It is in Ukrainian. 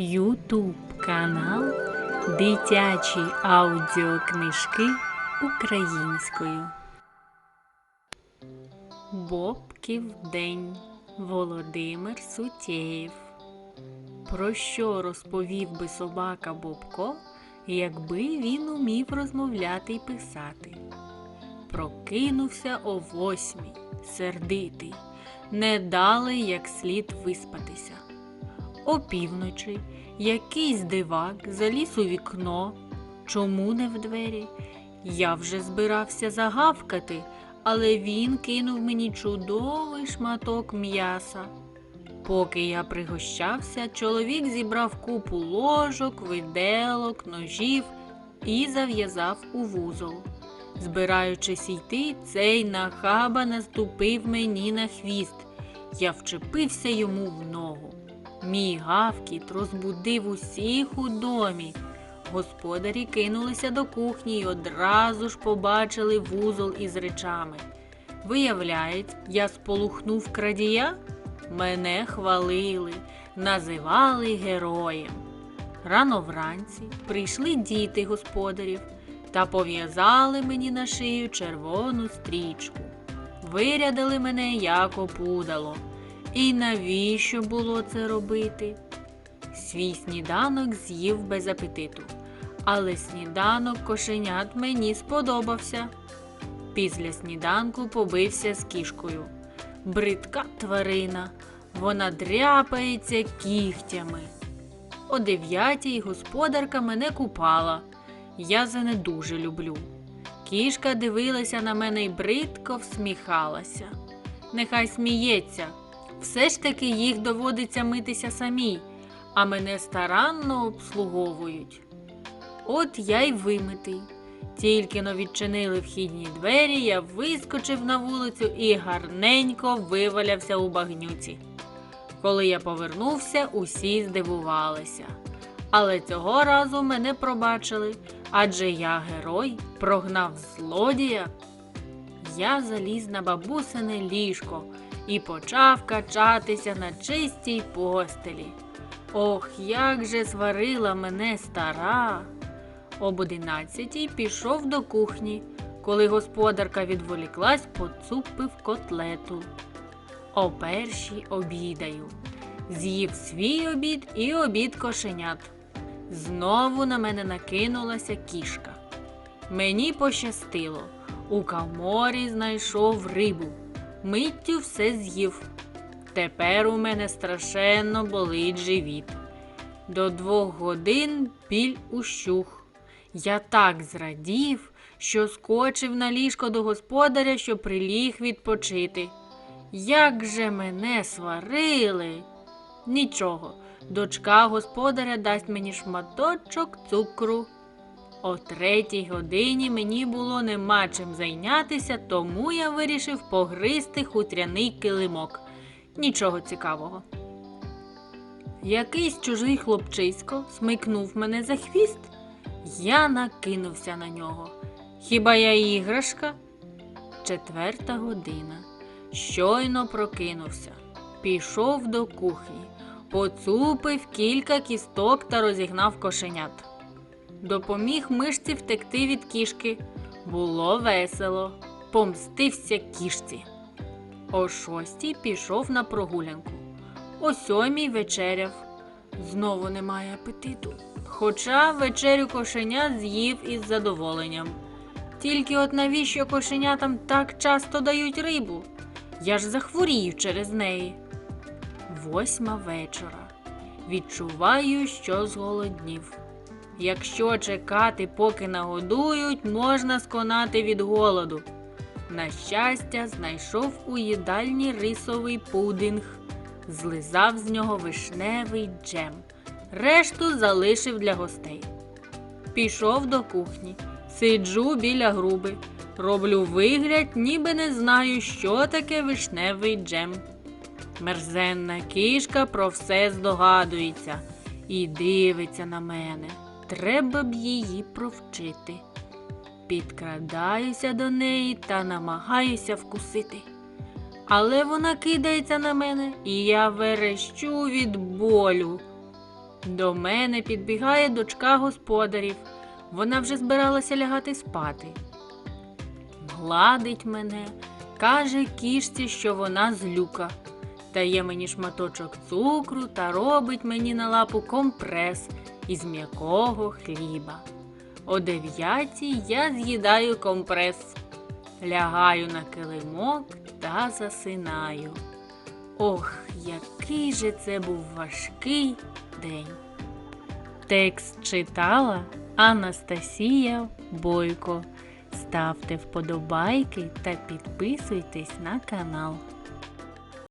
Ютуб канал Дитячі аудіокнижки українською. Бобків день Володимир Сутєєв. Про що розповів би собака Бобко, якби він умів розмовляти й писати? Прокинувся о восьмій, сердитий, не дали як слід виспатися. Опівночі якийсь дивак заліз у вікно. Чому не в двері? Я вже збирався загавкати, але він кинув мені чудовий шматок м'яса. Поки я пригощався, чоловік зібрав купу ложок, виделок, ножів і зав'язав у вузол. Збираючись йти, цей нахаба наступив мені на хвіст. Я вчепився йому в ногу. Мій гавкіт розбудив усіх у домі. Господарі кинулися до кухні і одразу ж побачили вузол із речами. Виявляється, я сполухнув крадія? Мене хвалили, називали героєм. Рано вранці прийшли діти господарів та пов'язали мені на шию червону стрічку. Вирядили мене як опудало. І навіщо було це робити? Свій сніданок з'їв без апетиту, але сніданок кошенят мені сподобався. Після сніданку побився з кішкою. Бридка тварина, вона дряпається кігтями. О дев'ятій господарка мене купала. Я це не дуже люблю. Кішка дивилася на мене й бридко всміхалася. Нехай сміється. Все ж таки їх доводиться митися самій, а мене старанно обслуговують. От я й вимитий. Тільки но відчинили вхідні двері, я вискочив на вулицю і гарненько вивалявся у багнюці. Коли я повернувся, усі здивувалися. Але цього разу мене пробачили, адже я герой прогнав злодія. Я заліз на бабусине ліжко і почав качатися на чистій постелі. Ох, як же сварила мене стара. Об одинадцятій пішов до кухні. Коли господарка відволіклась, поцупив котлету. О першій обідаю. З'їв свій обід і обід кошенят. Знову на мене накинулася кішка. Мені пощастило. У каморі знайшов рибу миттю все з'їв. Тепер у мене страшенно болить живіт. До двох годин біль ущух. Я так зрадів, що скочив на ліжко до господаря, що приліг відпочити. Як же мене сварили? Нічого, дочка господаря дасть мені шматочок цукру. О третій годині мені було нема чим зайнятися, тому я вирішив погризти хутряний килимок. Нічого цікавого. Якийсь чужий хлопчисько смикнув мене за хвіст, я накинувся на нього. Хіба я іграшка? Четверта година. Щойно прокинувся, пішов до кухні, поцупив кілька кісток та розігнав кошенят. Допоміг мишці втекти від кішки. Було весело. Помстився кішці. О шостій пішов на прогулянку. О сьомій вечеряв. Знову немає апетиту. Хоча вечерю кошеня з'їв із задоволенням. Тільки от навіщо кошенятам так часто дають рибу? Я ж захворію через неї. Восьма вечора. Відчуваю, що зголоднів. Якщо чекати, поки нагодують, можна сконати від голоду. На щастя, знайшов у їдальні рисовий пудинг, злизав з нього вишневий джем, решту залишив для гостей. Пішов до кухні, сиджу біля груби, роблю вигляд, ніби не знаю, що таке вишневий джем. Мерзенна кішка про все здогадується і дивиться на мене. Треба б її провчити. Підкрадаюся до неї та намагаюся вкусити. Але вона кидається на мене, і я верещу від болю. До мене підбігає дочка господарів. Вона вже збиралася лягати спати. Гладить мене, каже кішці, що вона злюка. Дає мені шматочок цукру та робить мені на лапу компрес із м'якого хліба. О дев'ятій я з'їдаю компрес, лягаю на килимок та засинаю. Ох, який же це був важкий день. Текст читала Анастасія Бойко. Ставте вподобайки та підписуйтесь на канал.